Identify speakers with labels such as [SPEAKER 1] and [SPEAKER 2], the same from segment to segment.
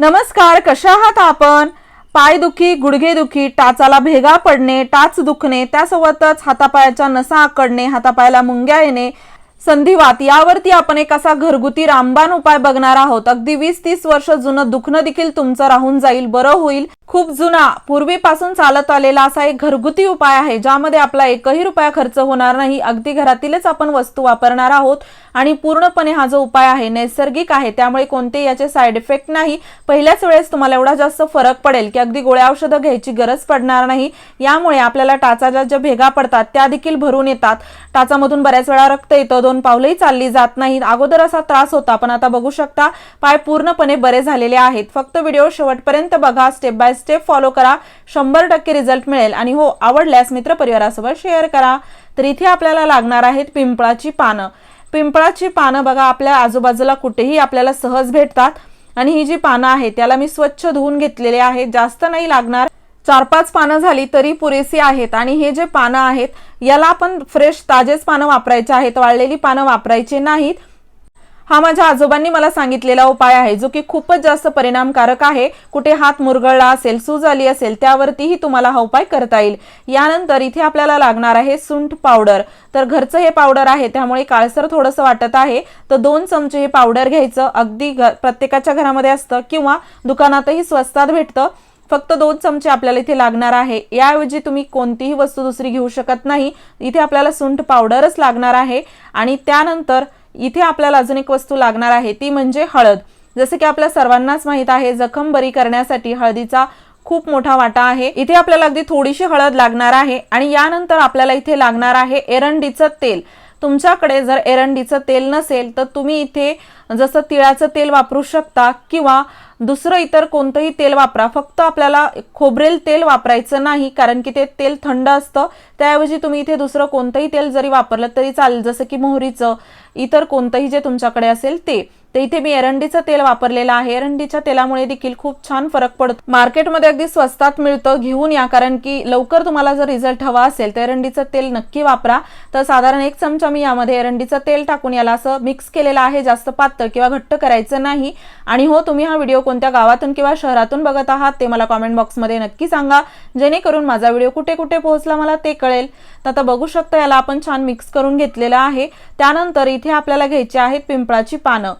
[SPEAKER 1] नमस्कार कशा आहात आपण? पायदुखी गुडघेदुखी टाचाला भेगा पडणे टाच दुखणे त्यासोबतच हातापायाच्या नसा आकडणे हातापायाला मुंग्या येणे संधिवात यावरती आपण एक असा घरगुती रामबाण उपाय बघणार आहोत. अगदी वीस तीस वर्ष जुनं दुखणं देखील तुमचं राहून जाईल बरं होईल. खूप जुना पूर्वीपासून चालत आलेला असा एक घरगुती उपाय आहे ज्यामध्ये आपला एकही रुपया खर्च होणार नाही. अगदी घरातीलच आपण वस्तू वापरणार आहोत. आणि पूर्णपणे हा जो उपाय आहे नैसर्गिक आहे त्यामुळे कोणतेही याचे साईड इफेक्ट नाही. पहिल्याच वेळेस तुम्हाला एवढा जास्त फरक पडेल की अगदी गोळ्या औषधं घ्यायची गरज पडणार नाही. यामुळे आपल्याला टाचाच्या ज्या भेगा पडतात त्या देखील भरून येतात. टाचामधून बऱ्याच वेळा रक्त येतं दोन पावलंही चालली जात नाहीत. अगोदर असा त्रास होता पण आता बघू शकता पाय पूर्णपणे बरे झालेले आहेत. फक्त व्हिडिओ शेवटपर्यंत बघा स्टेप बाय स्टेप फॉलो करा. शंभर टक्के रिझल्ट मिळेल. आणि हो आवडल्यास मित्रपरिवारासोबत शेअर करा. तर इथे आपल्याला लागणार आहेत पिंपळाची पानं. पिंपळाची पानं बघा आपल्या आजूबाजूला कुठेही आपल्याला सहज भेटतात. आणि ही जी पानं आहेत त्याला मी स्वच्छ धुवून घेतलेले आहेत. जास्त नाही लागणार. चार पाच पानं झाली तरी पुरेसी आहेत. आणि हे जे पानं आहेत याला आपण फ्रेश ताजेच पानं वापरायचे आहेत. वाळलेली पानं वापरायची नाहीत. हा माझ्या आजोबांनी मला सांगितलेला उपाय आहे जो की खूपच जास्त परिणामकारक आहे. कुठे हात मुरगळला असेल सूज आली असेल त्यावरतीही तुम्हाला हा उपाय करता येईल. यानंतर इथे आपल्याला लागणार आहे सुंठ पावडर. तर घरचं हे पावडर आहे त्यामुळे काळसर थोडंसं वाटत आहे. तर दोन चमचे हे पावडर घ्यायचं. अगदी घ प्रत्येकाच्या घरामध्ये असतं किंवा दुकानातही स्वस्तात भेटतं. फक्त दोन चमचे आपल्याला इथे लागणार आहे. याऐवजी तुम्ही कोणतीही वस्तू दुसरी घेऊ शकत नाही. इथे आपल्याला सुंठ पावडरच लागणार आहे. आणि त्यानंतर इथे आपल्याला अजून एक वस्तू लागणार आहे ती म्हणजे हळद. जसं की आपल्या सर्वांनाच माहीत आहे जखम बरी करण्यासाठी हळदीचा खूप मोठा वाटा आहे. इथे आपल्याला अगदी थोडीशी हळद लागणार आहे आणि यानंतर आपल्याला इथे लागणार आहे एरंडीचं तेल. तुमच्याकडे जर एरंडीचं तेल नसेल तर तुम्ही इथे जसं तिळाचं तेल वापरू शकता किंवा दुसरं इतर कोणतंही तेल वापरा. फक्त आपल्याला खोबरेल तेल वापरायचं नाही कारण की ते तेल थंड असतं. त्याऐवजी तुम्ही इथे दुसरं कोणतंही तेल जरी वापरलं तरी चालेल जसं की मोहरीचं इतर कोणतंही जे तुमच्याकडे असेल ते. तर इथे मी एरंडीचं तेल वापरलेलं आहे. एरंडीच्या तेलामुळे देखील खूप छान फरक पडतो. मार्केटमध्ये अगदी स्वस्तात मिळतं घेऊन या कारण की लवकर तुम्हाला जर रिझल्ट हवा असेल तर एरंडीचं तेल नक्की वापरा. तर साधारण एक चमचा मी यामध्ये एरंडीचं तेल टाकून याला असं मिक्स केलेलं आहे जास्त पातळ किंवा घट्ट करायचं नाही. आणि हो तुम्ही हा व्हिडिओ कोणत्या गावातून किंवा शहरातून बघत आहात ते मला कॉमेंट बॉक्समध्ये नक्की सांगा. जेणेकरून माझा व्हिडिओ कुठे कुठे पोहोचला मला ते कळेल. तर आता बघू शकता याला आपण छान मिक्स करून घेतलेलं आहे. त्यानंतर इथे आपल्याला घ्यायची आहेत पिंपळाची पानं.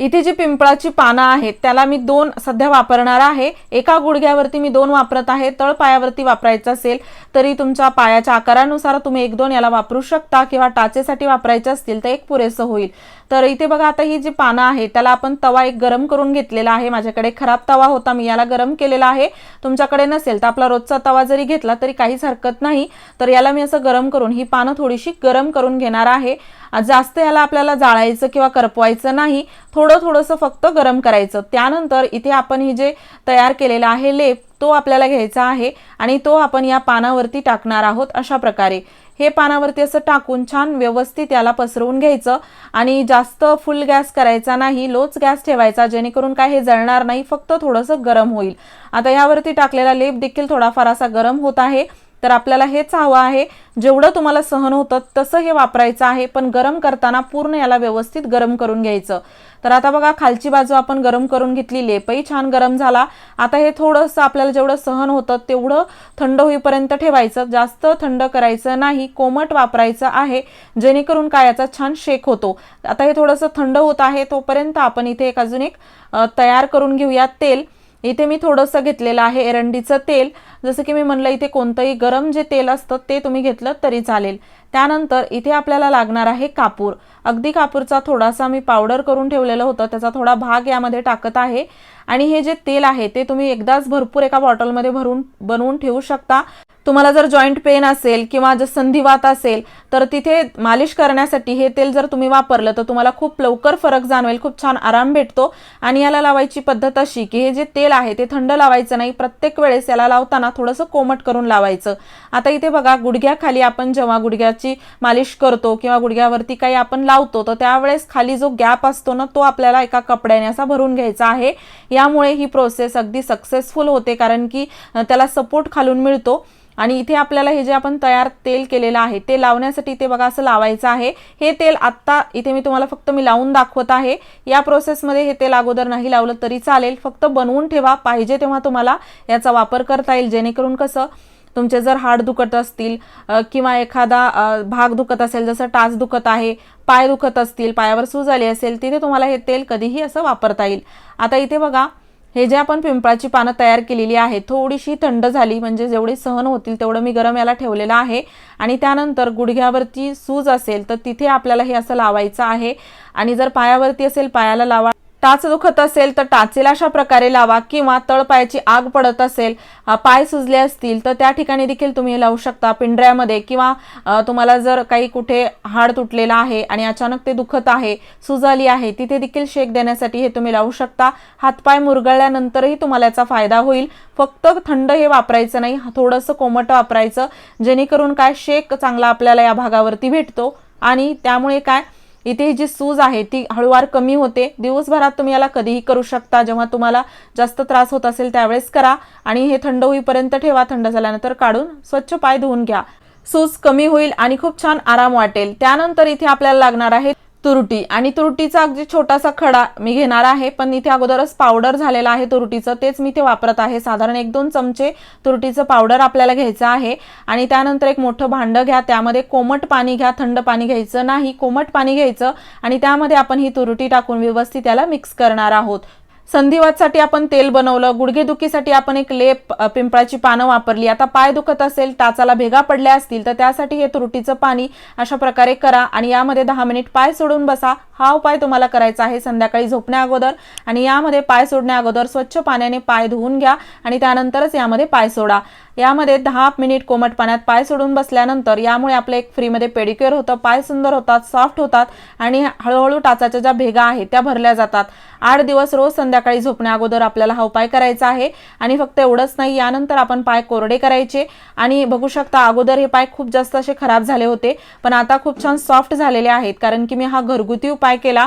[SPEAKER 1] इथे जी पिंपळाची पानं आहेत त्याला मी दोन सध्या वापरणार आहे. एका गुडघ्यावरती मी दोन वापरत आहे. तळ पायावरती वापरायचं असेल तरी तुमच्या पायाच्या आकारानुसार तुम्ही एक दोन याला वापरू शकता किंवा टाचेसाठी वापरायचे असतील तर एक पुरेसं होईल. तर इथे बघा आता ही जी पानं आहे त्याला आपण तवा एक गरम करून घेतलेला आहे. माझ्याकडे खराब तवा होता मी याला गरम केलेला आहे. तुमच्याकडे नसेल तर आपला रोजचा तवा जरी घेतला तरी काहीच हरकत नाही. तर याला मी असं गरम करून ही पानं थोडीशी गरम करून घेणार आहे. जास्त याला आपल्याला जाळायचं किंवा करपवायचं नाही. थोडं थोडं थोडंसं फक्त गरम करायचं. त्यानंतर इथे आपण हे जे तयार केलेला आहे लेप तो आपल्याला घ्यायचा आहे आणि तो आपण या पानावरती टाकणार आहोत अशा प्रकारे. हे पानावरती असं टाकून छान व्यवस्थित याला पसरवून घ्यायचं आणि जास्त फुल गॅस करायचा नाही लोच गॅस ठेवायचा जेणेकरून काय हे जळणार नाही फक्त थोडंसं गरम होईल. आता यावरती टाकलेला लेप देखील थोडाफार असा गरम होत आहे. तर आपल्याला हेच हवं आहे जेवढं तुम्हाला सहन होतं तसं हे वापरायचं आहे पण गरम करताना पूर्ण याला व्यवस्थित गरम करून घ्यायचं. तर आता बघा खालची बाजू आपण गरम करून घेतली लेपही छान गरम झाला. आता हे थोडंसं आपल्याला जेवढं सहन होतं तेवढं थंड होईपर्यंत ठेवायचं. जास्त थंड करायचं नाही कोमट वापरायचं आहे जेणेकरून काय याचा छान शेक होतो. आता हे थोडंसं थंड होत आहे तोपर्यंत आपण इथे एक अजून एक तयार करून घेऊया तेल. इथे मी थोडंसं घेतलेलं आहे एरंडीचं तेल. जसं की मी म्हणलं इथे कोणतंही गरम जे तेल असतं ते तुम्ही घेतलं तरी चालेल. त्यानंतर इथे आपल्याला लागणार आहे कापूर. अगदी कापूरचा थोडासा मी पावडर करून ठेवलेलं होतं त्याचा थोडा भाग यामध्ये टाकत आहे. आणि हे जे तेल आहे ते तुम्ही एकदाच भरपूर एका बॉटलमध्ये भरून बनवून ठेवू शकता. तुम्हाला जर जॉईंट पेन असेल किंवा जर संधिवात असेल तर तिथे मालिश करण्यासाठी हे तेल जर तुम्ही वापरलं तर तुम्हाला खूप लवकर फरक जाणवेल खूप छान आराम भेटतो. आणि याला लावायची पद्धत अशी की हे जे तेल आहे ते थंड लावायचं नाही. प्रत्येक वेळेस याला लावताना थोडंसं कोमट करून लावायचं. आता इथे बघा गुडघ्याखाली आपण जेव्हा गुडघ्याची मालिश करतो किंवा गुडघ्यावरती काही आपण लावतो तर त्यावेळेस खाली जो गॅप असतो ना तो आपल्याला एका कपड्याने असा भरून घ्यायचा आहे. यामुळे ही प्रोसेस अगदी सक्सेसफुल होते कारण की त्याला सपोर्ट खालून मिळतो. आणि इथे आपल्याला हे जे आपण तयार तेल केलेलं आहे ते लावण्यासाठी इथे बघा असं लावायचं आहे. हे तेल आत्ता इथे मी तुम्हाला फक्त मी लावून दाखवत आहे. या प्रोसेसमध्ये हे तेल अगोदर नाही लावलं तरी चालेल. फक्त बनवून ठेवा पाहिजे तेव्हा तुम्हाला याचा वापर करता येईल. जेणेकरून कसं तुमचे जर हाड दुखत असतील किंवा एखादा भाग दुखत असेल जसं टाच दुखत आहे पाय दुखत असतील पायावर सूज आली असेल तिथे तुम्हाला हे तेल कधीही असं वापरता येईल. आता इथे बघा हे जे आपण पिंपळाची पानं तयार केलेली आहे थोडीशी थंड झाली म्हणजे जेवढे सहन होतील तेवढं मी गरम याला ठेवलेलं आहे. आणि त्यानंतर गुडघ्यावरती सूज असेल तर तिथे आपल्याला हे असं लावायचं आहे. आणि जर पायावरती असेल पायाला लावा टाच दुखत असेल तर टाचेला अशा प्रकारे लावा किंवा तळपायाची आग पडत असेल पाय सुजले असतील तर त्या ठिकाणी देखील तुम्ही लावू शकता पिंढऱ्यामध्ये किंवा तुम्हाला जर काही कुठे हाड तुटलेला आहे आणि अचानक ते दुखत आहे सुजाली आहे तिथे देखील शेक देण्यासाठी हे तुम्ही लावू शकता. हातपाय मुरगळल्यानंतरही तुम्हाला याचा फायदा होईल. फक्त थंड हे वापरायचं नाही थोडंसं कोमट वापरायचं जेणेकरून काय शेक चांगला आपल्याला या भागावरती भेटतो. आणि त्यामुळे काय इथे ही जी सूज आहे ती हळूवार कमी होते. दिवसभरात तुम्ही याला कधीही करू शकता. जेव्हा तुम्हाला जास्त त्रास होत असेल त्यावेळेस करा. आणि हे थंड होईपर्यंत ठेवा. थंड झाल्यानंतर काढून स्वच्छ पाय धुवून घ्या. सूज कमी होईल आणि खूप छान आराम वाटेल. त्यानंतर इथे आपल्याला लागणार आहे तुरटी. आणि तुरटीचा अगदी छोटासा खडा मी घेणार आहे पण इथे अगोदरच पावडर झालेला आहे तुरटीचं. तेच मी ते वापरत आहे. साधारण एक दोन चमचे तुरटीचं पावडर आपल्याला घ्यायचं आहे. आणि त्यानंतर एक मोठं भांडं घ्या. त्यामध्ये कोमट पाणी घ्या. थंड पाणी घ्यायचं नाही. कोमट पाणी घ्यायचं. आणि त्यामध्ये आपण ही तुरटी टाकून व्यवस्थित त्याला मिक्स करणार आहोत. संधिवातसाठी आपण तेल बनवलं गुडघेदुखीसाठी आपण एक लेप पिंपळाची पानं वापरली. आता पाय दुखत असेल टाचाला भेगा पडल्या असतील तर त्यासाठी हे तुरटीचं पाणी अशा प्रकारे करा आणि यामध्ये दहा मिनिट पाय सोडून बसा. हा उपाय तुम्हाला करायचा आहे संध्याकाळी झोपण्या अगोदर आणि यामध्ये पाय सोडण्या अगोदर स्वच्छ पाण्याने पाय धुवून घ्या आणि त्यानंतरच यामध्ये पाय सोडा. यामध्ये दहा मिनिट कोमट पाण्यात पाय सोडून बसल्यानंतर यामुळे आपलं एक फ्रीमध्ये पेडिक्युअर होतं पाय सुंदर होतात सॉफ्ट होतात आणि हळूहळू टाचाच्या ज्या भेगा आहेत त्या भरल्या जातात. आठ दिवस रोज संध्या संध्याकाळी झोपण्या अगोदर आपल्याला हा उपाय करायचा आहे. आणि फक्त एवढंच नाही यानंतर आपण पाय कोरडे करायचे. आणि बघू शकता अगोदर हे पाय खूप जास्त असे खराब झाले होते पण आता खूप छान सॉफ्ट झालेले आहेत. कारण की मी हा घरगुती उपाय केला.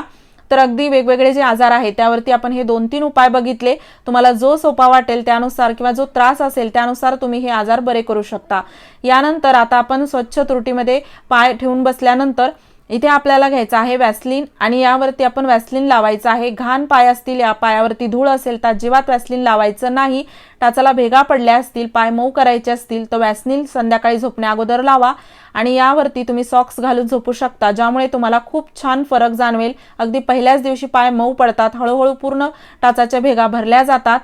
[SPEAKER 1] तर अगदी वेगवेगळे जे आजार आहेत त्यावरती आपण हे दोन तीन उपाय बघितले. तुम्हाला जो सोपा वाटेल त्यानुसार किंवा जो त्रास असेल त्यानुसार तुम्ही हे आजार बरे करू शकता. यानंतर आता आपण स्वच्छ त्रुटीमध्ये पाय ठेवून बसल्यानंतर इथे आपल्याला घ्यायचं आहे वॅसलिन आणि यावरती आपण वॅसलिन लावायचं आहे. घाण पाय असतील या पायावरती धूळ असेल तर अजिबात वॅसलिन लावायचं नाही. टाचाला भेगा पडल्या असतील पाय मऊ करायचे असतील तर वॅसलिन संध्याकाळी झोपण्या अगोदर लावा. आणि यावरती तुम्ही सॉक्स घालून झोपू शकता ज्यामुळे तुम्हाला खूप छान फरक जाणवेल. अगदी पहिल्याच दिवशी पाय मऊ पडतात हळूहळू पूर्ण टाचाच्या भेगा भरल्या जातात.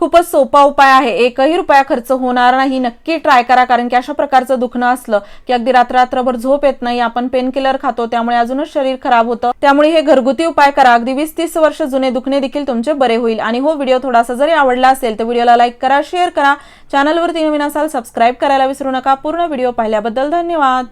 [SPEAKER 1] खूपच सोपा उपाय आहे. एकही रुपया खर्च होणार नाही. नक्की ट्राय करा. कारण की अशा प्रकारचं दुखणं असलं की अगदी रात्र रात्रभर झोप येत नाही. आपण पेन किलर खातो. त्यामुळे अजूनच शरीर खराब होतं. त्यामुळे हे घरगुती उपाय करा. अगदी वीस तीस वर्ष जुने दुखणे देखील तुमचे बरे होईल. आणि हो व्हिडिओ थोडासा जरी आवडला असेल तर व्हिडिओला लाईक करा शेअर करा. चॅनलवरती नवीन असाल सबस्क्राईब करायला विसरू नका. पूर्ण व्हिडिओ पाहिल्याबद्दल धन्यवाद.